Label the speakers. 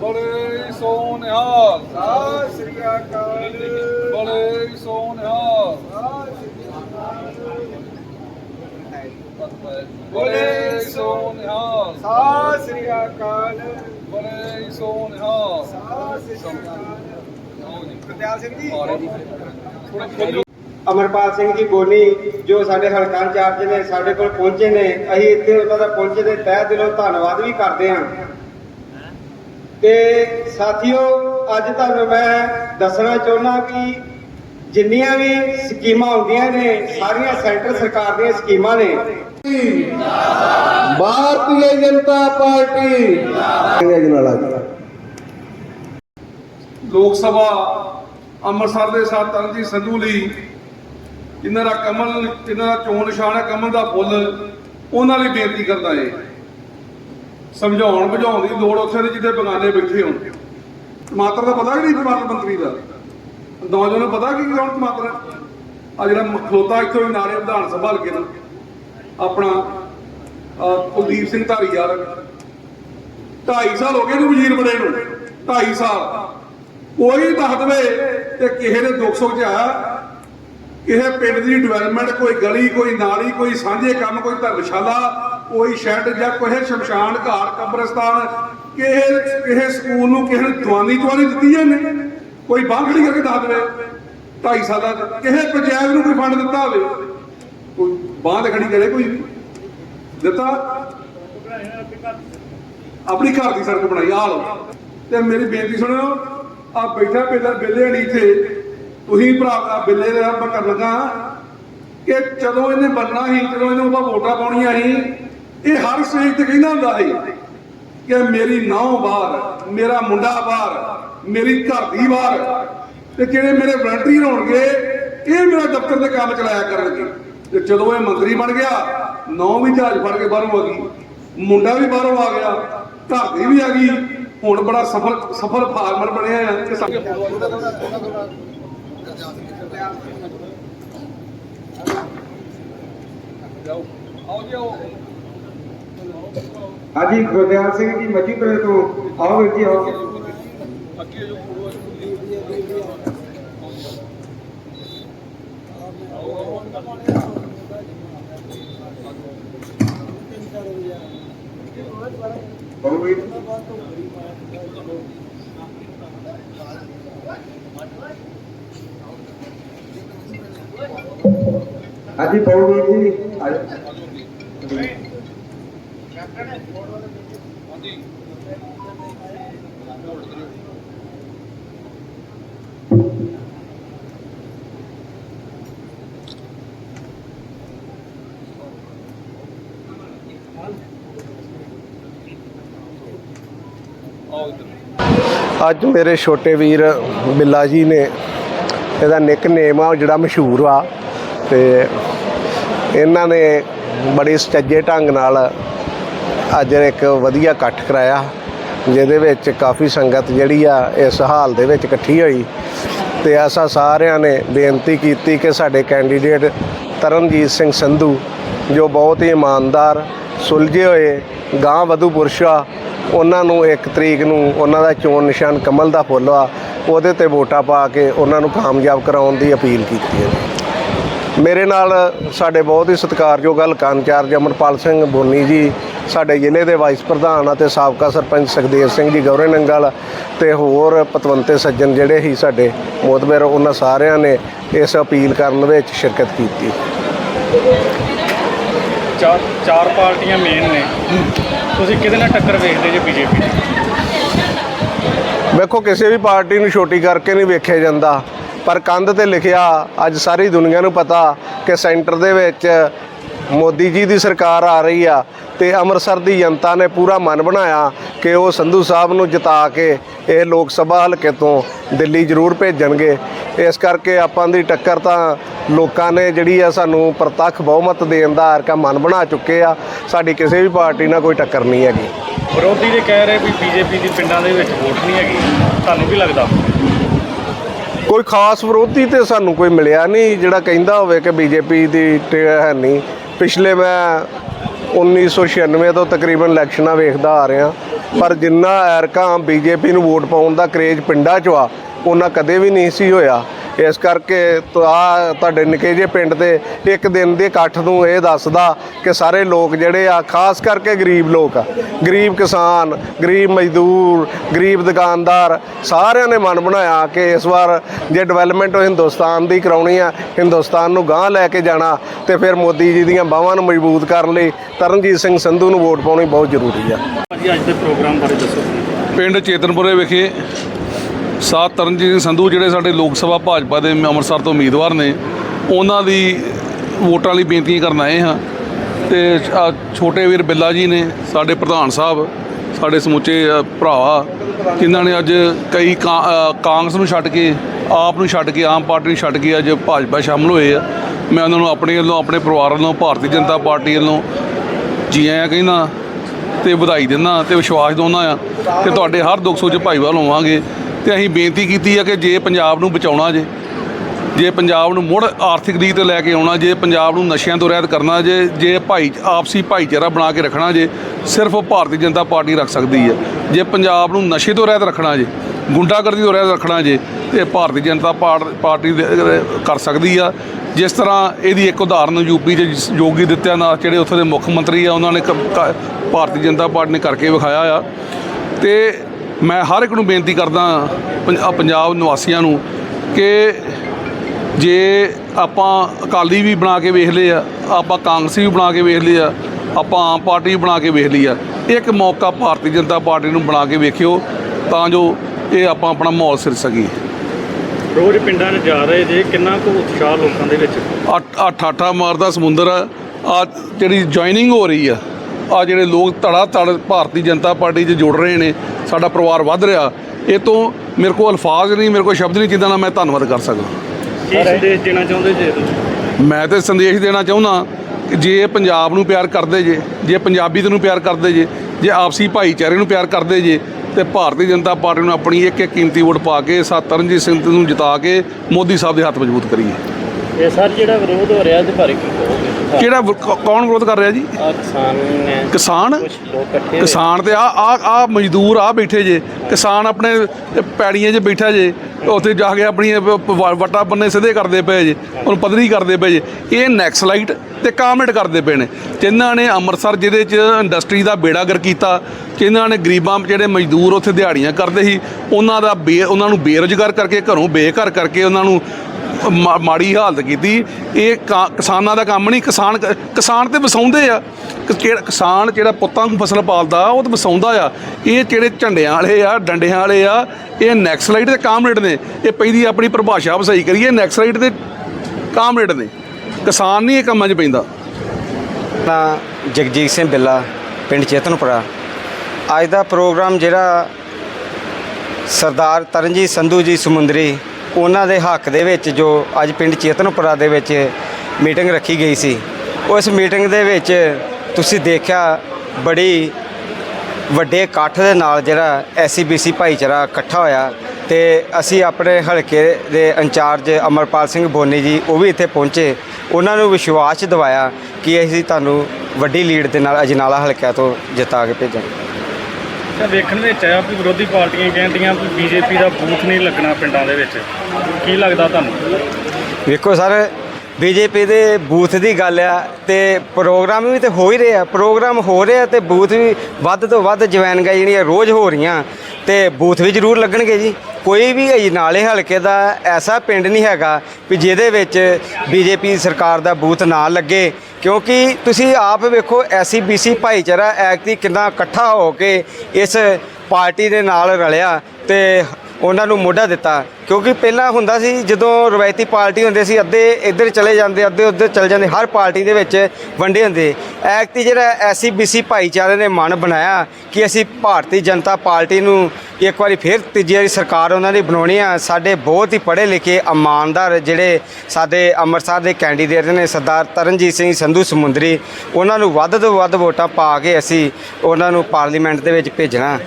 Speaker 1: ਬੜੇ ਸੋ
Speaker 2: ਸਤਿ ਸ੍ਰੀ ਅਕਾਲ
Speaker 1: ਬੜੇ ਸੋ ਬੜੇ ਸੋ
Speaker 2: ਸਤਿ ਸ੍ਰੀ ਅਕਾਲ
Speaker 1: ਬੜੇ ਸੋ
Speaker 2: ਸਤਿ ਸ੍ਰੀ ਅਕਾਲ ਗੁਰਦਿਆਲ ਸਿੰਘ ਜੀ
Speaker 1: ਥੋੜਾ
Speaker 3: ਅਮਰਪਾਲ ਸਿੰਘ ਜੀ ਬੋਨੀ ਜੋ ਸਾਡੇ ਹਲਕਾ ਇੰਚਾਰਜ ਨੇ ਸਾਡੇ ਕੋਲ ਪਹੁੰਚੇ ਨੇ ਅਸੀਂ ਇੱਥੇ ਉਹਨਾਂ ਦਾ ਪਹੁੰਚੇ ਦੇ ਤਹਿ ਦਿਲੋਂ ਧੰਨਵਾਦ ਵੀ ਕਰਦੇ ਹਾਂ। ਤੇ ਸਾਥੀਓ ਅੱਜ ਤੁਹਾਨੂੰ ਮੈਂ ਦੱਸਣਾ ਚਾਹੁੰਦਾ ਕਿ ਜਿੰਨੀਆਂ ਵੀ ਸਕੀਮਾਂ ਹੁੰਦੀਆਂ ਨੇ ਸਾਰੀਆਂ ਸੈਂਟਰ ਸਰਕਾਰ ਦੀਆਂ ਸਕੀਮਾਂ ਨੇ।
Speaker 4: ਭਾਰਤੀ ਜਨਤਾ ਪਾਰਟੀ।
Speaker 1: ਲੋਕ ਸਭਾ ਅੰਮ੍ਰਿਤਸਰ ਦੇ ਸਾਥ ਤਰਨਜੀਤ ਸੰਧੂ ਲਈ ਇਹਨਾਂ ਦਾ ਕਮਲ, ਇਹਨਾਂ ਦਾ ਚੋਣ ਨਿਸ਼ਾਨ ਹੈ, ਕਮਲ ਦਾ ਫੁੱਲ। ਉਹਨਾਂ ਲਈ ਬੇਨਤੀ ਕਰਦਾ ਏ ਸਮਝਾਉਣ, ਬੁਝਾਉਣ ਦੀ ਲੋੜ ਉੱਥੇ ਦੇ ਜਿਹਦੇ ਬਗਾਨੇ ਬੈਠੇ ਹੋਣ। ਟਮਾਟਰ ਦਾ ਪਤਾ ਕਿ ਨਹੀਂ ਟਮਾਟਰ ਮੰਤਰੀ ਦਾ? ਨੌਜਵਾਨ ਨੂੰ ਪਤਾ ਕਿ ਕੌਣ ਟਮਾਟਰ ਆ ਜਿਹੜਾ ਖਲੋਤਾ ਇੱਥੋਂ ਹੀ ਨਾਲੇ ਵਿਧਾਨ ਸਭਾ ਹਲਕੇ ਦਾ। ਆਪਣਾ ਕੁਲਦੀਪ ਸਿੰਘ ਧਾਰੀਵਾਲ। 2.5 ਸਾਲ ਹੋ ਗਏ ਨੂੰ ਵਜ਼ੀਰ ਬਣੇ ਨੂੰ। 2.5 ਸਾਲ। ਕੋਈ ਦੱਸ ਦਵੇ ਤੇ ਕਿਸੇ ਦੇ ਦੁੱਖ ਸੁੱਖ ਚ ਆਇਆ। ਕਿਸੇ ਪਿੰਡ ਦੀ ਡਿਵੈਲਪਮੈਂਟ ਕੋਈ ਗਲੀ, ਕੋਈ ਨਾਲੀ, ਕੋਈ ਸਾਂਝੇ ਕੰਮ, ਕੋਈ ਧਰਮਸ਼ਾਲਾ, ਕੋਈ ਸ਼ੈੱਡ ਜਾਂ ਕੋਈ ਸ਼ਮਸ਼ਾਨ ਘਾਟ, ਕਬਰਸਤਾਨ, ਕਿਸੇ ਕਿਸੇ ਸਕੂਲ ਨੂੰ ਕਿਸੇ ਨੂੰ ਦਵਾਨੀ ਦਵਾਨੀ ਦਿੱਤੀ ਹੈ ਨੇ ਕੋਈ ਬਾਂਗੜੀ ਕਰਕੇ ਦੱਸ ਦਵੇ 2.5 ਸਾਲਾਂ ਚ ਕਿਸੇ ਪੰਚਾਇਤ ਨੂੰ ਕੋਈ ਫੰਡ ਦਿੱਤਾ ਹੋਵੇ। ਕੋਈ ਬਾਂਹ ਤੇ ਖੜੀ ਕਰੇ ਕੋਈ ਦਿੱਤਾ। ਆਪਣੀ ਘਰ ਦੀ ਸੜਕ ਬਣਾਈ ਆ ਲਓ। ਤੇ ਮੇਰੀ ਬੇਨਤੀ ਸੁਣਿਓ ਆ ਬੈਠਾ ਬੇਲਾ ਬੇਲੇ ਨਹੀਂ ਇੱਥੇ ਤੁਸੀਂ ਭਰਾ ਆ ਬਿੱਲੇ ਦਾ ਮੈਂ ਕਰਨ ਲੱਗਾ ਕਿ ਜਦੋਂ ਇਹਨੇ ਬੰਨਾ ਸੀ, ਜਦੋਂ ਇਹਨੂੰ ਆਪਾਂ ਵੋਟਾਂ ਪਾਉਣੀਆਂ ਸੀ, ਇਹ ਹਰ ਸਟੇਜ ਤੇ ਕਹਿੰਦਾ ਹੁੰਦਾ ਸੀ ਕਿ ਮੇਰੀ ਨੌ ਬਾਹਰ, ਮੇਰਾ ਮੁੰਡਾ ਬਾਹਰ, ਮੇਰੀ ਘਰ ਦੀ ਬਾਹਰ ਤੇ ਜਿਹੜੇ ਮੇਰੇ ਵਲੰਟੀਅਰ ਹੋਣਗੇ, ਇਹ ਮੇਰਾ ਦਫ਼ਤਰ ਦੇ ਕੰਮ ਚਲਾਇਆ ਕਰਨਗੇ। ਤੇ ਜਦੋਂ ਇਹ ਮੰਤਰੀ ਬਣ ਗਿਆ ਨੌ ਵੀ ਜਹਾਜ਼ ਫੜ ਕੇ ਬਾਹਰੋਂ ਆ ਗਈ, ਮੁੰਡਾ ਵੀ ਬਾਹਰੋਂ ਆ ਗਿਆ, ਘਰ ਦੀ ਵੀ ਆ ਗਈ। ਹੁਣ ਬੜਾ ਸਫਲ ਸਫਲ ਫਾਰਮਰ ਬਣਿਆ ਆ। ਕਿ ਸਭ ਆਓ ਜੀ ਆਓ
Speaker 3: ਹਾਂਜੀ ਗੁਰਦਿਆਲ ਸਿੰਘ ਜੀ ਮੱਜੀਪੁਰੇ ਤੋਂ ਆਓ ਵੀਰ ਜੀ ਆਓ
Speaker 1: ਅੱਗੇ ਜੋ
Speaker 3: ਆਓ ਵੀਰ ਹਾਂਜੀ ਪਾਉ ਜੀ।
Speaker 4: ਅੱਜ ਮੇਰੇ ਛੋਟੇ ਵੀਰ ਬਿੱਲਾ ਜੀ ਨੇ, ਇਹਦਾ ਨਿਕਨੇਮ ਆ ਜਿਹੜਾ ਮਸ਼ਹੂਰ ਆ, ਤੇ ਇਹਨਾਂ ਨੇ ਬੜੀ ਸੱਜੇ ਢੰਗ ਨਾਲ ਅੱਜ ਇੱਕ ਵਧੀਆ ਇਕੱਠ ਕਰਾਇਆ, ਜਿਹਦੇ ਵਿੱਚ ਕਾਫੀ ਸੰਗਤ ਜਿਹੜੀ ਆ ਇਸ ਹਾਲ ਦੇ ਵਿੱਚ ਇਕੱਠੀ ਹੋਈ। ਤੇ ਅਸਾਂ ਸਾਰਿਆਂ ਨੇ ਬੇਨਤੀ ਕੀਤੀ ਕਿ ਸਾਡੇ ਕੈਂਡੀਡੇਟ ਤਰਨਜੀਤ ਸਿੰਘ ਸੰਧੂ, ਜੋ ਬਹੁਤ ਹੀ ਇਮਾਨਦਾਰ, ਸੁਲਝੇ ਹੋਏ ਗਾਂ ਵਧੂ ਪੁਰਸ਼ ਆ, ਉਹਨਾਂ ਨੂੰ ਇੱਕ ਤਰੀਕ ਨੂੰ ਉਹਨਾਂ ਦਾ ਚੋਣ ਨਿਸ਼ਾਨ ਕਮਲ ਦਾ ਫੁੱਲ ਆ, ਉਹਦੇ ਤੇ ਵੋਟਾਂ ਪਾ ਕੇ ਉਹਨਾਂ ਨੂੰ ਕਾਮਯਾਬ ਕਰਾਉਣ ਦੀ ਅਪੀਲ ਕੀਤੀ ਹੈ। ਮੇਰੇ ਨਾਲ ਸਾਡੇ ਬਹੁਤ ਹੀ ਸਤਿਕਾਰਯੋਗ ਹਲਕਾ ਇੰਚਾਰਜ ਅਮਰਪਾਲ ਸਿੰਘ ਬੋਨੀ ਜੀ ਸਾਡੇ ਜ਼ਿਲ੍ਹੇ ਦੇ ਵਾਈਸ ਪ੍ਰਧਾਨ ਅਤੇ ਸਾਬਕਾ ਸਰਪੰਚ ਸੁਖਦੇਵ ਸਿੰਘ ਜੀ ਗੌਰੇ ਨੰਗਲ ਤੇ ਹੋਰ ਪਤਵੰਤੇ ਸੱਜਣ ਜਿਹੜੇ ਹੀ ਸਾਡੇ ਮੋਤਬਰ ਉਹਨਾਂ ਸਾਰਿਆਂ ਨੇ ਇਸ ਅਪੀਲ ਕਰਨ ਵਿੱਚ ਸ਼ਿਰਕਤ ਕੀਤੀ।
Speaker 5: ਚਾਰ ਚਾਰ ਪਾਰਟੀਆਂ ਮੇਨ ਨੇ। ਤੁਸੀਂ ਕਿਹਦੇ ਨਾਲ ਟੱਕਰ ਵੇਖਦੇ ਜੇ ਬੀਜੇਪੀ
Speaker 4: ਵੇਖੋ ਕਿਸੇ ਵੀ ਪਾਰਟੀ ਨੂੰ ਛੋਟੀ ਕਰਕੇ ਨਹੀਂ ਵੇਖਿਆ ਜਾਂਦਾ। ਪਰ ਕੰਧ ਤੇ ਲਿਖਿਆ ਅੱਜ ਸਾਰੀ ਦੁਨੀਆ ਨੂੰ ਪਤਾ ਕਿ ਸੈਂਟਰ ਦੇ ਵਿੱਚ ਮੋਦੀ ਜੀ ਦੀ ਸਰਕਾਰ ਆ ਰਹੀ ਆ ਤੇ ਅੰਮ੍ਰਿਤਸਰ ਦੀ ਜਨਤਾ ਨੇ ਪੂਰਾ ਮਨ ਬਣਾਇਆ ਕਿ ਉਹ ਸੰਧੂ ਸਾਹਿਬ ਨੂੰ ਜਿਤਾ ਕੇ ਇਹ ਲੋਕ ਸਭਾ ਹਲਕੇ ਤੋਂ ਦਿੱਲੀ ਜ਼ਰੂਰ ਭੇਜਣਗੇ। ਇਸ ਕਰਕੇ ਆਪਾਂ ਦੀ ਟੱਕਰ ਤਾਂ ਲੋਕਾਂ ਨੇ ਜਿਹੜੀ ਆ ਸਾਨੂੰ ਪ੍ਰਤੱਖ ਬਹੁਮਤ ਦੇਣ ਦਾ ਹਰਕਾ ਮਨ ਬਣਾ ਚੁੱਕੇ ਆ। ਸਾਡੀ ਕਿਸੇ ਵੀ ਪਾਰਟੀ ਨਾਲ ਕੋਈ ਟੱਕਰ ਨਹੀਂ ਹੈਗੀ।
Speaker 5: ਵਿਰੋਧੀ ਦੇ ਕਹਿ ਰਹੇ ਵੀ ਬੀਜੇਪੀ ਦੀ ਪਿੰਡਾਂ ਦੇ ਵਿੱਚ ਵੋਟ ਨਹੀਂ ਹੈਗੀ। ਤੁਹਾਨੂੰ ਕੀ ਲੱਗਦਾ?
Speaker 4: ਕੋਈ ਖਾਸ ਵਿਰੋਧੀ ਤੇ ਸਾਨੂੰ ਕੋਈ ਮਿਲਿਆ ਨਹੀਂ, ਜਿਹੜਾ ਕਹਿੰਦਾ ਹੋਵੇ ਕਿ ਬੀਜੇਪੀ ਦੀ ਟ- ਹੈ ਨਹੀਂ। ਪਿਛਲੇ ਮੈਂ 1996 ਤੋਂ ਤਕਰੀਬਨ ਇਲੈਕਸ਼ਨਾਂ ਵੇਖਦਾ ਆ ਰਿਹਾ, ਪਰ ਜਿੰਨਾ ਐਰਕਾਂ ਬੀਜੇਪੀ ਨੂੰ ਵੋਟ ਪਾਉਣ ਦਾ ਕਰੇਜ ਪਿੰਡਾਂ 'ਚ ਆ ਉਹਨਾਂ ਕਦੇ ਵੀ ਨਹੀਂ ਸੀ ਹੋਇਆ। ਇਸ ਕਰਕੇ ਆ ਤੁਹਾਡੇ ਨਿੱਕੇ ਜਿਹੇ ਪਿੰਡ ਦੇ ਇੱਕ ਦਿਨ ਦੇ ਇਕੱਠ ਨੂੰ ਇਹ ਦੱਸਦਾ ਕਿ ਸਾਰੇ ਲੋਕ ਜਿਹੜੇ ਆ ਖਾਸ ਕਰਕੇ ਗਰੀਬ ਲੋਕ ਆ ਗਰੀਬ ਕਿਸਾਨ ਗਰੀਬ ਮਜ਼ਦੂਰ ਗਰੀਬ ਦੁਕਾਨਦਾਰ ਸਾਰਿਆਂ ਨੇ ਮਨ ਬਣਾਇਆ ਕਿ ਇਸ ਵਾਰ ਜੇ ਡਿਵੈਲਪਮੈਂਟ ਹਿੰਦੁਸਤਾਨ ਦੀ ਕਰਾਉਣੀ ਆ ਹਿੰਦੁਸਤਾਨ ਨੂੰ ਗਾਂਹ ਲੈ ਕੇ ਜਾਣਾ ਤੇ ਫਿਰ ਮੋਦੀ ਜੀ ਦੀਆਂ ਬਾਹਾਂ ਨੂੰ ਮਜ਼ਬੂਤ ਕਰਨ ਲਈ ਤਰਨਜੀਤ ਸਿੰਘ ਸੰਧੂ ਨੂੰ ਵੋਟ ਪਾਉਣੀ ਬਹੁਤ ਜ਼ਰੂਰੀ ਆ।
Speaker 5: ਭਾਜੀ ਅੱਜ ਦੇ ਪ੍ਰੋਗਰਾਮ ਬਾਰੇ ਦੱਸੋ।
Speaker 1: ਪਿੰਡ ਚੇਤਨਪੁਰੇ ਵਿਖੇ ਸਾਤ ਤਰਨਜੀਤ ਸਿੰਘ ਸੰਧੂ ਜਿਹੜੇ ਸਾਡੇ ਲੋਕ ਸਭਾ ਭਾਜਪਾ ਦੇ ਅੰਮ੍ਰਿਤਸਰ ਤੋਂ ਉਮੀਦਵਾਰ ਨੇ ਉਹਨਾਂ ਦੀ ਵੋਟਾਂ ਲਈ ਬੇਨਤੀ ਕਰਨ ਆਏ ਹਾਂ। ਤੇ ਛੋਟੇ ਵੀਰ ਬਿੱਲਾ ਜੀ ਨੇ ਸਾਡੇ ਪ੍ਰਧਾਨ ਸਾਹਿਬ ਸਾਡੇ ਸਮੁੱਚੇ ਅ, ਭਰਾ ਜਿਨ੍ਹਾਂ ਨੇ ਅੱਜ ਕਈ ਕਾਂ- ਕਾਂਗਰਸ ਨੂੰ ਛੱਡ ਕੇ ਆਪ ਨੂੰ ਛੱਡ ਕੇ ਆਮ ਪਾਰਟੀ ਨੂੰ ਛੱਡ ਕੇ ਅੱਜ ਭਾਜਪਾ ਸ਼ਾਮਲ ਹੋਏ ਆ। ਮੈਂ ਉਹਨਾਂ ਨੂੰ ਆਪਣੇ ਵੱਲੋਂ ਆਪਣੇ ਪਰਿਵਾਰ ਵੱਲੋਂ ਭਾਰਤੀ ਜਨਤਾ ਪਾਰਟੀ ਵੱਲੋਂ ਜੀ ਆਇਆਂ ਕਹਿੰਦਾ ਤੇ ਵਧਾਈ ਦਿੰਦਾ ਤੇ ਵਿਸ਼ਵਾਸ ਦਿੰਦਾ ਆ। ਕਿ ਤੁਹਾਡੇ ਹਰ ਦੁੱਖ ਸੁੱਖ 'ਚ ਭਾਈਵਾਲ ਹੋਵਾਂਗੇ। ਤੇ ਅਸੀਂ ਬੇਨਤੀ ਕੀਤੀ ਆ ਕਿ ਜੇ ਪੰਜਾਬ ਨੂੰ ਬਚਾਉਣਾ ਜੇ ਜੇ ਪੰਜਾਬ ਨੂੰ ਮੁੜ ਆਰਥਿਕ ਰੀਤ ਤੇ ਲੈ ਕੇ ਆਉਣਾ ਜੇ, ਪੰਜਾਬ ਨੂੰ ਨਸ਼ਿਆਂ ਤੋਂ ਰਹਿਤ ਕਰਨਾ ਜੇ ਜੇ ਭਾਈ, ਆਪਸੀ ਭਾਈਚਾਰਾ ਬਣਾ ਕੇ ਰੱਖਣਾ ਜੇ, ਸਿਰਫ ਭਾਰਤੀ ਜਨਤਾ ਪਾਰਟੀ ਰੱਖ ਸਕਦੀ ਹੈ ਜੇ ਪੰਜਾਬ ਨੂੰ ਨਸ਼ੇ ਤੋਂ ਰਹਿਤ ਰੱਖਣਾ ਜੇ, ਗੁੰਡਾਗਰਦੀ ਤੋਂ ਰਹਿਤ ਰੱਖਣਾ ਜੇ, ਤੇ ਭਾਰਤੀ ਜਨਤਾ ਪਾਰ- ਪਾਰਟੀ ਦੇ- ਕਰ ਸਕਦੀ ਆ। ਜਿਸ ਤਰ੍ਹਾਂ ਇਹਦੀ ਇੱਕ ਉਦਾਹਰਨ ਯੂਪੀ 'ਚ ਜਿਸ ਯੋਗੀ ਦਿੱਤਿਆਨਾਥ ਜਿਹੜੇ ਉੱਥੇ ਦੇ ਮੁੱਖ ਮੰਤਰੀ ਆ, ਉਹਨਾਂ ਨੇ ਕ- ਕ- ਭਾਰਤੀ ਜਨਤਾ ਪਾਰਟੀ ਨੇ ਕਰਕੇ ਵਿਖਾਇਆ ਆ। ਤੇ ਮੈਂ ਹਰ ਇੱਕ ਨੂੰ ਬੇਨਤੀ ਕਰਦਾ ਪੰਜਾਬ ਨਿਵਾਸੀਆਂ ਨੂੰ ਕਿ ਜੇ ਆਪਾਂ ਅਕਾਲੀ ਵੀ ਬਣਾ ਕੇ ਵੇਖ ਲਏ ਆ ਆਪਾਂ ਕਾਂਗਰਸੀ ਵੀ ਬਣਾ ਕੇ ਵੇਖ ਲਏ ਆ ਆਪਾਂ ਆਮ ਪਾਰਟੀ ਵੀ ਬਣਾ ਕੇ ਵੇਖ ਲਈ ਆ ਇੱਕ ਮੌਕਾ ਭਾਰਤੀ ਜਨਤਾ ਪਾਰਟੀ ਨੂੰ ਬਣਾ ਕੇ ਵੇਖਿਓ ਤਾਂ ਜੋ ਇਹ ਆਪਾਂ ਆਪਣਾ ਮਾਹੌਲ ਸਿਰ ਸਕੀਏ।
Speaker 5: ਰੋਜ਼ ਪਿੰਡਾਂ 'ਚ ਜਾ ਰਹੇ ਜੇ ਕਿੰਨਾ ਕੁ ਉਤਸ਼ਾਹ ਲੋਕਾਂ ਦੇ ਵਿੱਚ?
Speaker 1: ਅੱਠ ਅੱਠ ਮਾਰਦਾ ਸਮੁੰਦਰ ਆ ਜਿਹੜੀ ਜੁਆਇਨਿੰਗ ਹੋ ਰਹੀ ਆ ਆ ਜਿਹੜੇ ਲੋਕ ਧੜਾ ਧੜ ਭਾਰਤੀ ਜਨਤਾ ਪਾਰਟੀ 'ਚ ਜੁੜ ਰਹੇ ਨੇ ਸਾਡਾ ਪਰਿਵਾਰ ਵੱਧ ਰਿਹਾ ਇਹ ਤੋਂ ਮੇਰੇ ਕੋਲ ਅਲਫਾਜ਼ ਨਹੀਂ ਮੇਰੇ ਕੋਲ ਸ਼ਬਦ ਨਹੀਂ ਜਿੱਦਾਂ ਨਾਲ ਮੈਂ ਧੰਨਵਾਦ ਕਰ ਸਕਦਾ
Speaker 5: ਕੀ ਸੰਦੇਸ਼ ਦੇਣਾ ਚਾਹੁੰਦੇ ਜੇ ਤੁਸੀਂ?
Speaker 1: ਮੈਂ ਤੇ ਸੰਦੇਸ਼ ਦੇਣਾ ਚਾਹੁੰਦਾ ਕਿ ਜੇ ਪੰਜਾਬ ਨੂੰ ਪਿਆਰ ਕਰਦੇ ਜੇ ਜੇ ਪੰਜਾਬੀਅਤ ਨੂੰ ਪਿਆਰ ਕਰਦੇ ਜੇ ਜੇ ਆਪਸੀ ਭਾਈਚਾਰੇ ਨੂੰ ਪਿਆਰ ਕਰਦੇ ਜੇ ਤੇ ਭਾਰਤੀ ਜਨਤਾ ਪਾਰਟੀ ਨੂੰ ਆਪਣੀ ਇੱਕ ਇੱਕ ਕੀਮਤੀ ਵੋਟ ਪਾ ਕੇ ਸਤ ਤਰਨਜੀਤ ਸਿੰਘ ਨੂੰ ਜਿਤਾ ਕੇ ਮੋਦੀ ਸਾਹਿਬ ਦੇ ਹੱਥ ਮਜ਼ਬੂਤ ਕਰੀਏ।
Speaker 5: ਇਹ ਸਰ ਜਿਹੜਾ ਵਿਰੋਧ ਹੋ ਰਿਹਾ ਇਹਦੇ ਬਾਰੇ ਕੀ ਕਹੋਗੇ?
Speaker 1: ਕਿਹੜਾ ਵਿ- ਕ- ਕੌਣ ਵਿਰੋਧ ਕਰ ਰਿਹਾ ਜੀ?
Speaker 5: ਆ ਕਿਸਾਨ ਨੇ।
Speaker 1: ਕਿਸਾਨ?
Speaker 5: ਕੁਝ ਲੋਕ ਇਕੱਠੇ
Speaker 1: ਕਿਸਾਨ ਤੇ ਆ ਆ ਆ ਮਜ਼ਦੂਰ ਆ ਬੈਠੇ ਜੇ। ਕਿਸਾਨ ਆਪਣੇ ਪੈੜੀਆਂ 'ਚ ਬੈਠਾ ਜੇ ਉੱਥੇ ਜਾ ਕੇ ਆਪਣੀਆਂ ਵ- ਵ- ਵੱਟਾਂ ਬੰਨੇ ਸਿੱਧੇ ਕਰਦੇ ਪਏ ਜੇ। ਉਹਨੂੰ ਪੱਧਰੀ ਕਰਦੇ ਪਏ ਜੇ। ਇਹ ਨੈਕਸਲਾਈਟ ਤੇ ਕਾਮਰੇਡ ਕਰਦੇ ਪਏ ਨੇ। ਜਿਨ੍ਹਾਂ ਨੇ ਅੰਮ੍ਰਿਤਸਰ ਜਿਹਦੇ 'ਚ ਇੰਡਸਟਰੀ ਦਾ ਬੇੜਾਗਰ ਕੀਤਾ ਜਿਨ੍ਹਾਂ ਨੇ ਗਰੀਬਾਂ ਜਿਹੜੇ ਮਜ਼ਦੂਰ ਉੱਥੇ ਦਿਹਾੜੀਆਂ ਕਰਦੇ ਸੀ ਉਹਨਾਂ ਦਾ ਬੇ ਉਹਨਾਂ ਨੂੰ ਬੇਰੁਜ਼ਗਾਰ ਕਰਕੇ ਘਰੋਂ ਬੇਘਰ ਕਰਕੇ ਉਹਨਾਂ ਨੂੰ ਮਾ- ਮਾੜੀ ਹਾਲਤ ਕੀਤੀ। ਇਹ ਕਾ- ਕਿਸਾਨਾਂ ਦਾ ਕੰਮ ਨਹੀਂ, ਕਿਸਾਨ ਕਿਸਾਨ ਤੇ ਵਸਾਉਂਦੇ ਆ। ਕਿ, ਕਿਹੜਾ, ਕਿਸਾਨ ਜਿਹੜਾ ਪੁੱਤਾਂ ਨੂੰ ਫਸਲ ਪਾਲਦਾ, ਉਹ ਤਾਂ ਵਸਾਉਂਦਾ ਆ। ਇਹ ਜਿਹੜੇ ਝੰਡਿਆਂ ਵਾਲੇ ਆ, ਡੰਡਿਆਂ ਵਾਲੇ ਆ, ਇਹ ਨੈਕਸਲਾਈਟ ਤੇ ਕਾਮਰੇਡ ਨੇ। ਇਹ ਪਹਿਲੀ ਆਪਣੀ ਪਰਿਭਾਸ਼ਾ ਵਸਾਈ ਕਰੀਏ ਨੈਕਸਲਾਈਟ ਤੇ ਕਾਮਰੇਡ ਨੇ। ਕਿਸਾਨ ਨਹੀਂ ਇਹ ਕੰਮਾਂ 'ਚ ਪੈਂਦਾ।
Speaker 3: ਤਾਂ ਜਗਜੀਤ ਸਿੰਘ ਬਿੱਲਾ, ਪਿੰਡ ਚੇਤਨਪੁਰਾ। ਅੱਜ ਦਾ ਪ੍ਰੋਗਰਾਮ ਜਿਹੜਾ ਸਰਦਾਰ ਤਰਨਜੀਤ ਸੰਧੂ ਜੀ ਸਮੁੰਦਰੀ ਉਹਨਾਂ ਦੇ ਹੱਕ ਦੇ ਵਿੱਚ ਜੋ ਅੱਜ ਪਿੰਡ ਚੇਤਨਪੁਰਾ ਦੇ ਵਿੱਚ ਮੀਟਿੰਗ ਰੱਖੀ ਗਈ ਸੀ, ਉਸ ਮੀਟਿੰਗ ਦੇ ਵਿੱਚ ਤੁਸੀਂ ਦੇਖਿਆ ਬੜੀ ਵੱਡੇ ਇਕੱਠ ਦੇ ਨਾਲ ਜਿਹੜਾ ਐਸਸੀਬੀਸੀ ਭਾਈਚਾਰਾ ਇਕੱਠਾ ਹੋਇਆ ਤੇ ਅਸੀਂ ਆਪਣੇ ਹਲਕੇ ਦੇ ਇੰਚਾਰਜ ਅਮਰਪਾਲ ਸਿੰਘ ਬੋਨੀ ਜੀ ਉਹ ਵੀ ਇੱਥੇ ਪਹੁੰਚੇ। ਉਹਨਾਂ ਨੂੰ ਵਿਸ਼ਵਾਸ ਦਿਵਾਇਆ ਕਿ ਅਸੀਂ ਤੁਹਾਨੂੰ ਵੱਡੀ ਲੀਡ ਦੇ ਨਾਲ ਅਜਨਾਲਾ ਹਲਕਿਆਂ ਤੋਂ ਜਿਤਾ ਕੇ ਭੇਜਾਂਗੇ।
Speaker 5: ਤਾਂ ਵੇਖਣ ਵਿੱਚ ਆਇਆ ਵੀ ਵਿਰੋਧੀ ਪਾਰਟੀਆਂ ਕਹਿੰਦੀਆਂ ਵੀ ਬੀਜੇਪੀ ਦਾ ਬੂਥ ਨਹੀਂ ਲੱਗਣਾ ਪਿੰਡਾਂ ਦੇ ਵਿੱਚ। ਕੀ ਲੱਗਦਾ ਤੁਹਾਨੂੰ?
Speaker 3: ਵੇਖੋ ਸਰ, ਬੀਜੇਪੀ ਦੇ ਬੂਥ ਦੀ ਗੱਲ ਆ ਤੇ ਪ੍ਰੋਗਰਾਮ ਵੀ ਤੇ ਹੋ ਹੀ ਰਿਹਾ। ਪ੍ਰੋਗਰਾਮ ਹੋ ਰਿਹਾ ਤੇ ਬੂਥ ਵੀ ਵੱਧ ਤੋਂ ਵੱਧ ਜਵੈਨਗਾ ਜਿਹੜੀਆਂ ਰੋਜ਼ ਹੋ ਰਹੀਆਂ ਤੇ ਬੂਥ ਵੀ ਜ਼ਰੂਰ ਲੱਗਣਗੇ ਜੀ। ਕੋਈ ਵੀ ਅਜਨਾਲੇ ਹਲਕੇ ਦਾ ਐਸਾ ਪਿੰਡ ਨਹੀਂ ਹੈਗਾ ਵੀ ਜਿਹਦੇ ਵਿੱਚ ਬੀਜੇਪੀ ਸਰਕਾਰ ਦਾ ਬੂਥ ਨਾ ਲੱਗੇ। ਕਿਉਂਕਿ ਤੁਸੀਂ ਆਪ ਵੇਖੋ ਐਸਸੀਬੀਸੀ ਭਾਈਚਾਰਾ ਐਕਟ ਦੀ ਕਿੰਨਾ ਇਕੱਠਾ ਹੋ ਕੇ ਇਸ ਪਾਰਟੀ ਦੇ ਨਾਲ ਰਲਿਆ ਤੇ ਉਹਨਾਂ ਨੂੰ ਮੋਢਾ ਦਿੱਤਾ। ਕਿਉਂਕਿ ਪਹਿਲਾਂ ਹੁੰਦਾ ਸੀ, ਜਦੋਂ ਰਵਾਇਤੀ ਪਾਰਟੀ ਹੁੰਦੇ ਸੀ, ਅੱਧੇ ਇੱਧਰ ਚਲੇ ਜਾਂਦੇ, ਅੱਧੇ ਉੱਧਰ ਚਲੇ ਜਾਂਦੇ, ਹਰ ਪਾਰਟੀ ਦੇ ਵਿੱਚ ਵੰਡੇ ਹੁੰਦੇ। ਐਕਤੀ ਜਿਹੜਾ ਐਸਸੀਬੀਸੀ ਭਾਈਚਾਰੇ ਨੇ ਮਨ ਬਣਾਇਆ ਕਿ ਅਸੀਂ ਭਾਰਤੀ ਜਨਤਾ ਪਾਰਟੀ ਨੂੰ ਇੱਕ ਵਾਰੀ ਫਿਰ ਤੀਜੀ ਵਾਰੀ ਸਰਕਾਰ ਉਹਨਾਂ ਦੀ ਬਣਾਉਣੀ ਆ, ਸਾਡੇ ਬਹੁਤ ਹੀ ਪੜ੍ਹੇ ਲਿਖੇ ਇਮਾਨਦਾਰ ਜਿਹੜੇ ਸਾਡੇ ਅੰਮ੍ਰਿਤਸਰ ਦੇ ਕੈਂਡੀਡੇਟ ਨੇ, ਸਰਦਾਰ ਤਰਨਜੀਤ ਸਿੰਘ ਸੰਧੂ ਸਮੁੰਦਰੀ, ਉਹਨਾਂ ਨੂੰ ਵੱਧ ਤੋਂ ਵੱਧ ਵੋਟਾਂ ਪਾ ਕੇ ਅਸੀਂ ਉਹਨਾਂ ਨੂੰ ਪਾਰਲੀਮੈਂਟ ਦੇ ਵਿੱਚ ਭੇਜਣਾ।